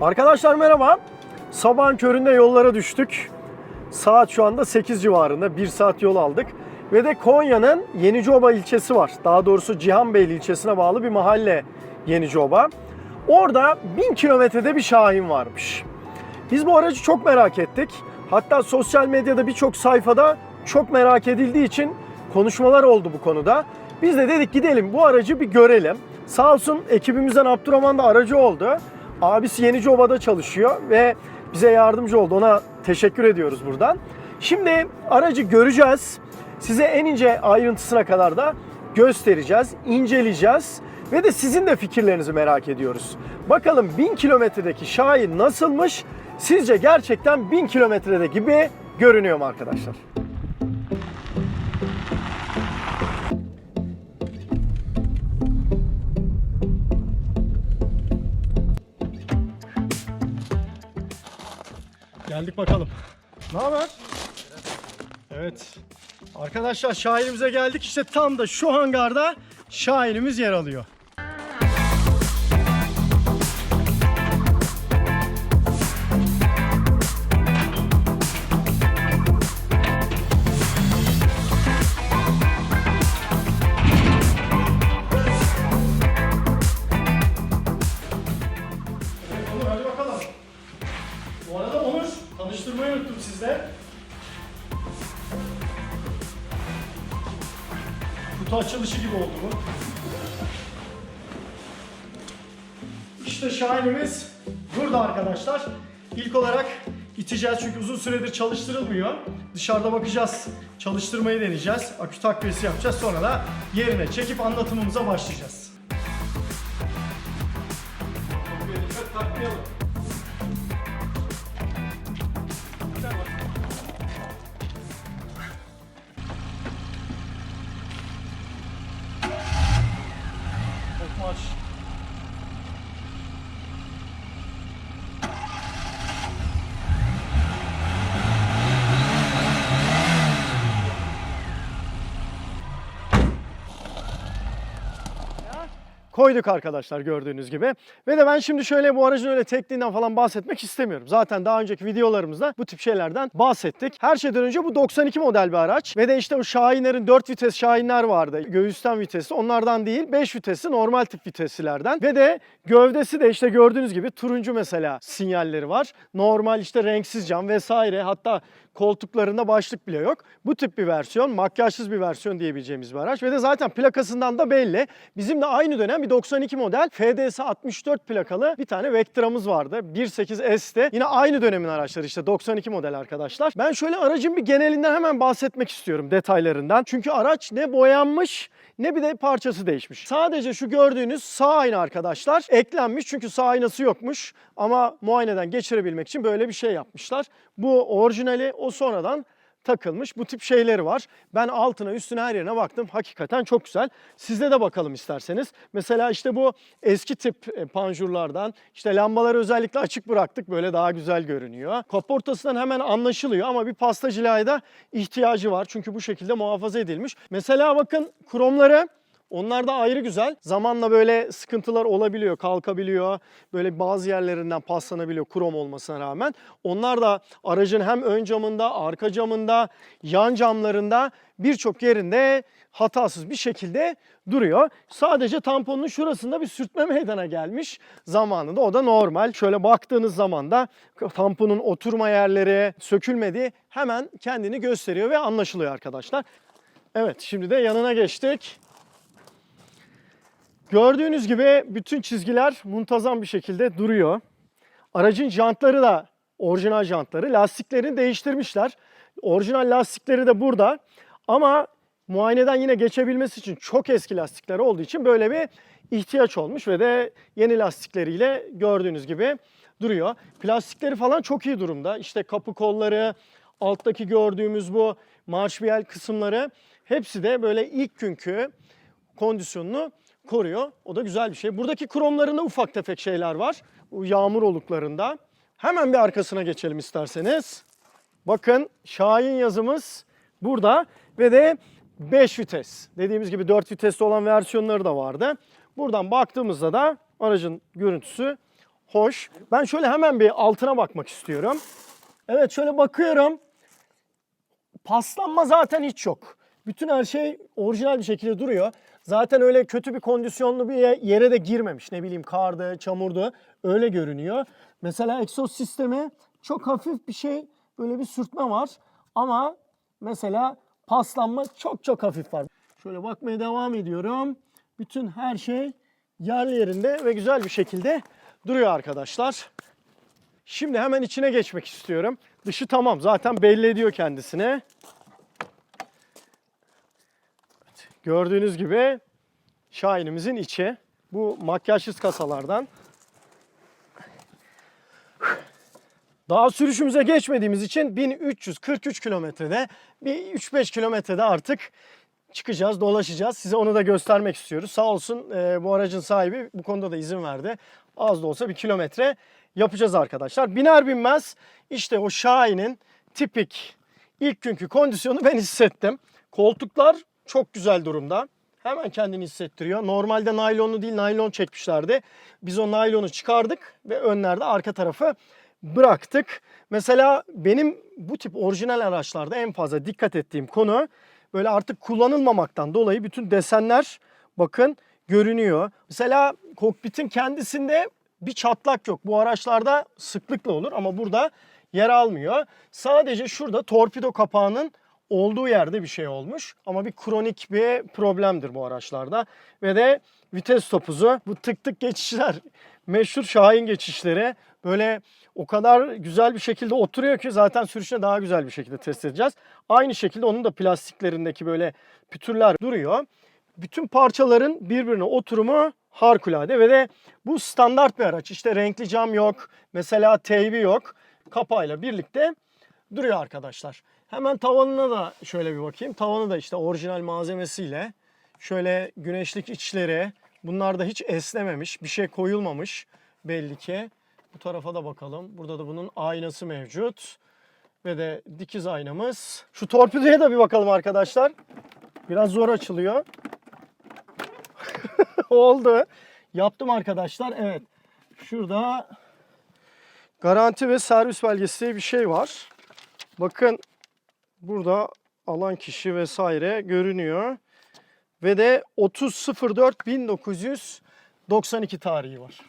Arkadaşlar merhaba. Sabahın köründe yollara düştük. Saat şu anda 8 civarında. 1 saat yol aldık. Ve de Konya'nın Yenicioba ilçesi var. Daha doğrusu Cihanbeyli ilçesine bağlı bir mahalle Yenicioba. Orada 1000 kilometrede bir Şahin varmış. Biz bu aracı çok merak ettik. Hatta sosyal medyada birçok sayfada çok merak edildiği için konuşmalar oldu bu konuda. Biz de dedik gidelim bu aracı bir görelim. Sağ olsun ekibimizden Abdurrahman da aracı oldu. Abisi Yeniceoba'da çalışıyor ve bize yardımcı oldu. Ona teşekkür ediyoruz buradan. Şimdi aracı göreceğiz. Size en ince ayrıntısına kadar da göstereceğiz, inceleyeceğiz ve de sizin de fikirlerinizi merak ediyoruz. Bakalım 1000 kilometredeki Şahin nasılmış? Sizce gerçekten 1000 kilometrede gibi görünüyor mu arkadaşlar? Geldik bakalım. Ne haber? Evet. Arkadaşlar Şahin'imize geldik. İşte tam da şu hangarda Şahin'imiz yer alıyor. Açılışı gibi oldu bu. İşte Şahin'imiz burada arkadaşlar. İlk olarak iteceğiz çünkü uzun süredir çalıştırılmıyor. Dışarıda bakacağız, çalıştırmayı deneyeceğiz. Akü takviyesi yapacağız. Sonra da yerine çekip anlatımımıza başlayacağız. Takmayalım. Koyduk arkadaşlar gördüğünüz gibi. Ve de ben şimdi şöyle bu aracın öyle tekniğinden falan bahsetmek istemiyorum. Zaten daha önceki videolarımızda bu tip şeylerden bahsettik. Her şeyden önce bu 92 model bir araç. Ve de işte o Şahinlerin 4 vites Şahinler vardı. Göğüsten vitesi. Onlardan değil 5 vitesli normal tip viteslilerden. Ve de gövdesi de işte gördüğünüz gibi turuncu mesela sinyalleri var. Normal işte renksiz cam vesaire. Hatta koltuklarında başlık bile yok. Bu tip bir versiyon, makyajsız bir versiyon diyebileceğimiz bir araç. Ve de zaten plakasından da belli. Bizim de aynı dönem bir 92 model FDS 64 plakalı bir tane Vectra'mız vardı. 1.8S'te. Yine aynı dönemin araçları işte 92 model arkadaşlar. Ben şöyle aracın bir genelinden hemen bahsetmek istiyorum detaylarından. Çünkü araç ne boyanmış ne bir de parçası değişmiş. Sadece şu gördüğünüz sağ ayna arkadaşlar eklenmiş çünkü sağ aynası yokmuş ama muayeneden geçirebilmek için böyle bir şey yapmışlar. Bu orijinali o sonradan takılmış bu tip şeyleri var. Ben altına üstüne her yerine baktım. Hakikaten çok güzel. Sizde de bakalım isterseniz. Mesela işte bu eski tip e, panjurlardan işte lambaları özellikle açık bıraktık. Böyle daha güzel görünüyor. Kaportasından hemen anlaşılıyor ama bir pasta cilaya da ihtiyacı var. Çünkü bu şekilde muhafaza edilmiş. Mesela bakın kromları onlar da ayrı güzel. Zamanla böyle sıkıntılar olabiliyor, kalkabiliyor. Böyle bazı yerlerinden paslanabiliyor krom olmasına rağmen. Onlar da aracın hem ön camında, arka camında, yan camlarında birçok yerinde hatasız bir şekilde duruyor. Sadece tamponun şurasında bir sürtme meydana gelmiş zamanında. O da normal. Şöyle baktığınız zaman da tamponun oturma yerleri sökülmediği hemen kendini gösteriyor ve anlaşılıyor arkadaşlar. Evet şimdi de yanına geçtik. Gördüğünüz gibi bütün çizgiler muntazam bir şekilde duruyor. Aracın jantları da orijinal jantları. Lastiklerini değiştirmişler. Orijinal lastikleri de burada. Ama muayeneden yine geçebilmesi için çok eski lastikler olduğu için böyle bir ihtiyaç olmuş ve de yeni lastikleriyle gördüğünüz gibi duruyor. Plastikleri falan çok iyi durumda. İşte kapı kolları, alttaki gördüğümüz bu marşbiyel kısımları hepsi de böyle ilk günkü kondisyonunu koruyor. O da güzel bir şey. Buradaki kromlarında ufak tefek şeyler var. Bu yağmur oluklarında. Hemen bir arkasına geçelim isterseniz. Bakın Şahin yazımız burada ve de 5 vites. Dediğimiz gibi 4 vitesli olan versiyonları da vardı. Buradan baktığımızda da aracın görüntüsü Hoş. Ben şöyle hemen bir altına bakmak istiyorum. Evet şöyle bakıyorum. Paslanma zaten hiç yok. Bütün her şey orijinal bir şekilde duruyor. Zaten öyle kötü bir kondisyonlu bir ye- yere de girmemiş. Ne bileyim kardı, çamurdu. Öyle görünüyor. Mesela egzoz sistemi çok hafif bir şey. Böyle bir sürtme var. Ama mesela paslanma çok çok hafif var. Şöyle bakmaya devam ediyorum. Bütün her şey yerli yerinde ve güzel bir şekilde duruyor arkadaşlar. Şimdi hemen içine geçmek istiyorum. Dışı tamam zaten belli ediyor kendisini. Evet, Gördüğünüz gibi Şahin'imizin içi. Bu makyajsız kasalardan. Daha sürüşümüze geçmediğimiz için 1343 kilometrede bir 3-5 kilometrede artık çıkacağız, dolaşacağız. Size onu da göstermek istiyoruz. Sağ olsun e, bu aracın sahibi bu konuda da izin verdi. Az da olsa bir kilometre yapacağız arkadaşlar. Biner binmez işte o Şahin'in tipik ilk günkü kondisyonu ben hissettim. Koltuklar çok güzel durumda. Hemen kendini hissettiriyor. Normalde naylonlu değil naylon çekmişlerdi. Biz o naylonu çıkardık ve önlerde arka tarafı bıraktık. Mesela benim bu tip orijinal araçlarda en fazla dikkat ettiğim konu böyle artık kullanılmamaktan dolayı bütün desenler bakın görünüyor. Mesela kokpitin kendisinde bir çatlak yok. Bu araçlarda sıklıkla olur ama burada yer almıyor. Sadece şurada torpido kapağının olduğu yerde bir şey olmuş. Ama bir kronik bir problemdir bu araçlarda. Ve de vites topuzu, bu tık tık geçişler, meşhur Şahin geçişleri böyle o kadar güzel bir şekilde oturuyor ki zaten sürüşüne daha güzel bir şekilde test edeceğiz. Aynı şekilde onun da plastiklerindeki böyle pütürler duruyor. Bütün parçaların birbirine oturumu harikulade ve de bu standart bir araç. İşte renkli cam yok, mesela teybi yok. Kapağıyla birlikte duruyor arkadaşlar. Hemen tavanına da şöyle bir bakayım. Tavanı da işte orijinal malzemesiyle şöyle güneşlik içleri bunlar da hiç esnememiş. Bir şey koyulmamış belli ki. Bu tarafa da bakalım. Burada da bunun aynası mevcut. Ve de dikiz aynamız. Şu torpidoya da bir bakalım arkadaşlar. Biraz zor açılıyor. Oldu. Yaptım arkadaşlar. Evet. Şurada garanti ve servis belgesi diye bir şey var. Bakın burada alan kişi vesaire görünüyor. Ve de 30.04.1992 tarihi var.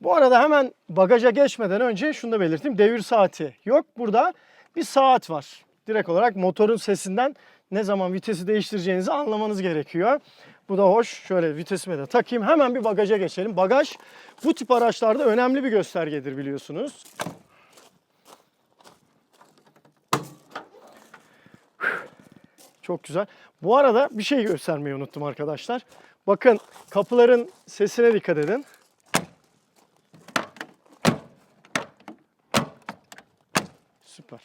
Bu arada hemen bagaja geçmeden önce şunu da belirteyim. Devir saati yok. Burada bir saat var. Direkt olarak motorun sesinden ne zaman vitesi değiştireceğinizi anlamanız gerekiyor. Bu da hoş. Şöyle vitesime de takayım. Hemen bir bagaja geçelim. Bagaj bu tip araçlarda önemli bir göstergedir biliyorsunuz. Çok güzel. Bu arada bir şey göstermeyi unuttum arkadaşlar. Bakın kapıların sesine dikkat edin. Süper.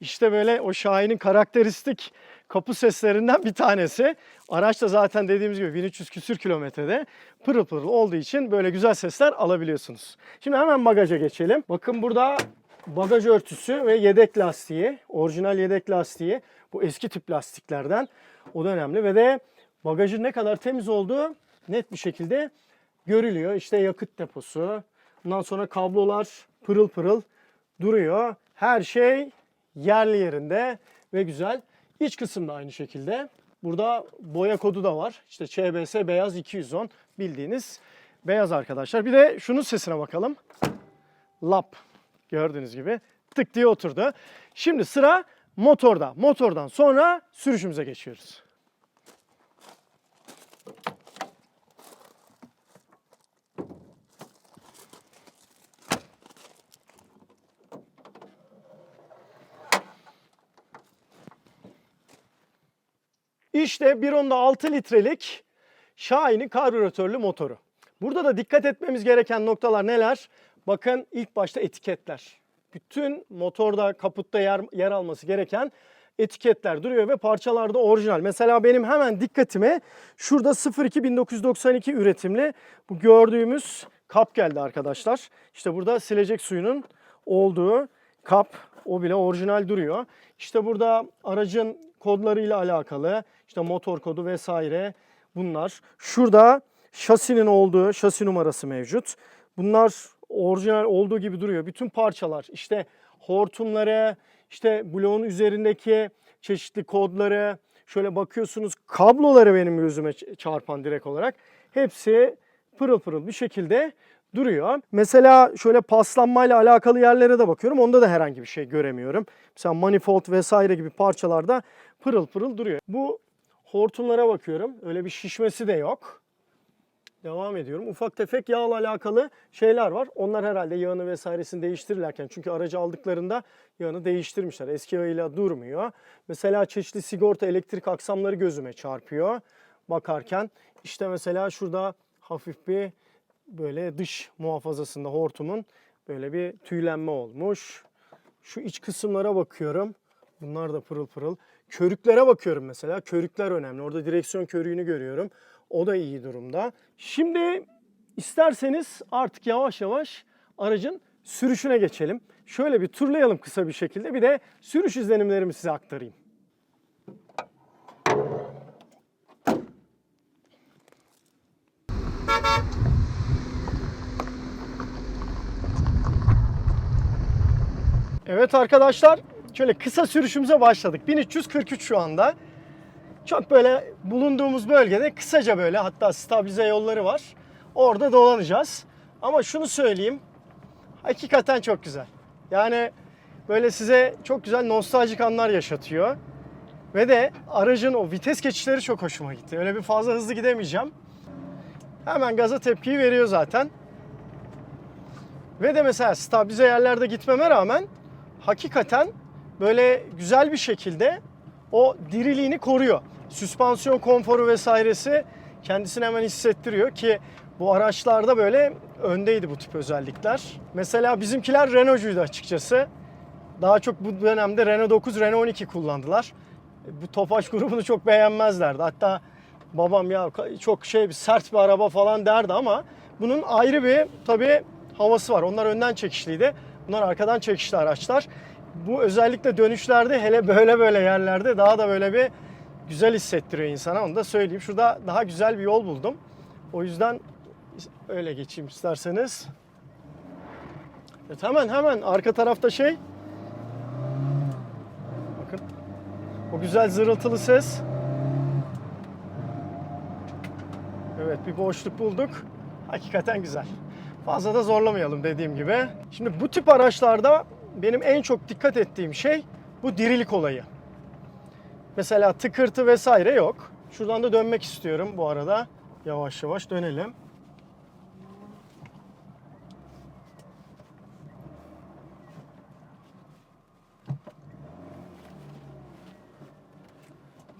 İşte böyle o Şahin'in karakteristik kapı seslerinden bir tanesi. Araç da zaten dediğimiz gibi 1300 küsür kilometrede pırıl pırıl olduğu için böyle güzel sesler alabiliyorsunuz. Şimdi hemen bagaja geçelim. Bakın burada bagaj örtüsü ve yedek lastiği, orijinal yedek lastiği. Bu eski tip lastiklerden. O da önemli ve de bagajın ne kadar temiz olduğu net bir şekilde görülüyor. İşte yakıt deposu, bundan sonra kablolar pırıl pırıl duruyor. Her şey yerli yerinde ve güzel. İç kısım da aynı şekilde. Burada boya kodu da var. İşte ÇBS beyaz 210 bildiğiniz beyaz arkadaşlar. Bir de şunun sesine bakalım. Lap gördüğünüz gibi tık diye oturdu. Şimdi sıra motorda. Motordan sonra sürüşümüze geçiyoruz. İşte 1.10'da 6 litrelik Şahin'in karbüratörlü motoru. Burada da dikkat etmemiz gereken noktalar neler? Bakın ilk başta etiketler. Bütün motorda, kaputta yer, yer alması gereken etiketler duruyor ve parçalarda orijinal. Mesela benim hemen dikkatime şurada 02 üretimli bu gördüğümüz kap geldi arkadaşlar. İşte burada silecek suyunun olduğu kap o bile orijinal duruyor. İşte burada aracın kodlarıyla alakalı işte motor kodu vesaire bunlar. Şurada şasinin olduğu şasi numarası mevcut. Bunlar orijinal olduğu gibi duruyor. Bütün parçalar işte hortumları, işte bloğun üzerindeki çeşitli kodları, şöyle bakıyorsunuz kabloları benim gözüme çarpan direkt olarak. Hepsi pırıl pırıl bir şekilde duruyor. Mesela şöyle paslanmayla alakalı yerlere de bakıyorum. Onda da herhangi bir şey göremiyorum. Mesela manifold vesaire gibi parçalarda pırıl pırıl duruyor. Bu hortumlara bakıyorum. Öyle bir şişmesi de yok. Devam ediyorum. Ufak tefek yağla alakalı şeyler var. Onlar herhalde yağını vesairesini değiştirirlerken çünkü aracı aldıklarında yağını değiştirmişler. Eski yağıyla durmuyor. Mesela çeşitli sigorta elektrik aksamları gözüme çarpıyor bakarken. İşte mesela şurada hafif bir böyle dış muhafazasında hortumun böyle bir tüylenme olmuş. Şu iç kısımlara bakıyorum. Bunlar da pırıl pırıl. Körüklere bakıyorum mesela. Körükler önemli. Orada direksiyon körüğünü görüyorum. O da iyi durumda. Şimdi isterseniz artık yavaş yavaş aracın sürüşüne geçelim. Şöyle bir turlayalım kısa bir şekilde. Bir de sürüş izlenimlerimi size aktarayım. Evet arkadaşlar, şöyle kısa sürüşümüze başladık. 1343 şu anda. Çok böyle bulunduğumuz bölgede kısaca böyle hatta stabilize yolları var. Orada dolanacağız. Ama şunu söyleyeyim. Hakikaten çok güzel. Yani böyle size çok güzel nostaljik anlar yaşatıyor. Ve de aracın o vites geçişleri çok hoşuma gitti. Öyle bir fazla hızlı gidemeyeceğim. Hemen gaza tepkiyi veriyor zaten. Ve de mesela stabilize yerlerde gitmeme rağmen hakikaten böyle güzel bir şekilde o diriliğini koruyor. Süspansiyon konforu vesairesi kendisini hemen hissettiriyor ki bu araçlarda böyle öndeydi bu tip özellikler. Mesela bizimkiler Renault'cuydu açıkçası. Daha çok bu dönemde Renault 9, Renault 12 kullandılar. Bu Tofaş grubunu çok beğenmezlerdi. Hatta babam ya çok şey sert bir araba falan derdi ama bunun ayrı bir tabii havası var. Onlar önden çekişliydi. Bunlar arkadan çekişli araçlar. Bu özellikle dönüşlerde hele böyle böyle yerlerde daha da böyle bir güzel hissettiriyor insana. Onu da söyleyeyim. Şurada daha güzel bir yol buldum. O yüzden öyle geçeyim isterseniz. Evet hemen hemen arka tarafta şey. Bakın. O güzel zırıltılı ses. Evet bir boşluk bulduk. Hakikaten güzel. Fazla da zorlamayalım dediğim gibi. Şimdi bu tip araçlarda benim en çok dikkat ettiğim şey bu dirilik olayı. Mesela tıkırtı vesaire yok. Şuradan da dönmek istiyorum bu arada. Yavaş yavaş dönelim.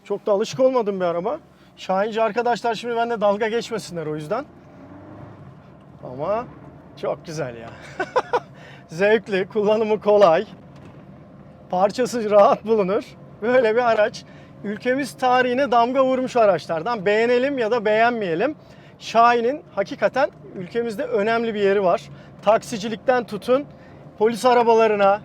Çok da alışık olmadım bir araba. Şahinci arkadaşlar şimdi bende dalga geçmesinler o yüzden. Ama çok güzel ya. Zevkli, kullanımı kolay. Parçası rahat bulunur. Böyle bir araç. Ülkemiz tarihine damga vurmuş araçlardan. Beğenelim ya da beğenmeyelim. Şahin'in hakikaten ülkemizde önemli bir yeri var. Taksicilikten tutun, polis arabalarına,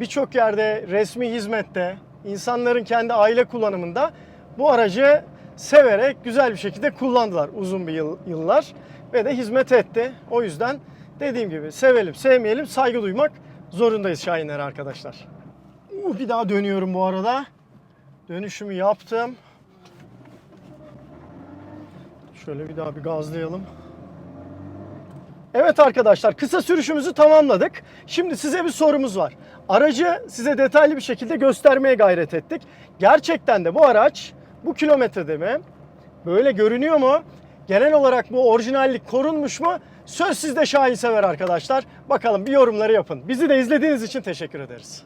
birçok yerde resmi hizmette, insanların kendi aile kullanımında bu aracı severek güzel bir şekilde kullandılar uzun bir yıl, yıllar ve de hizmet etti. O yüzden dediğim gibi sevelim, sevmeyelim, saygı duymak zorundayız Şahinler arkadaşlar. Uh, Bir daha dönüyorum bu arada. Dönüşümü yaptım. Şöyle bir daha bir gazlayalım. Evet arkadaşlar kısa sürüşümüzü tamamladık. Şimdi size bir sorumuz var. Aracı size detaylı bir şekilde göstermeye gayret ettik. Gerçekten de bu araç bu kilometrede mi? Böyle görünüyor mu? Genel olarak bu orijinallik korunmuş mu? Söz sizde şahin sever arkadaşlar. Bakalım bir yorumları yapın. Bizi de izlediğiniz için teşekkür ederiz.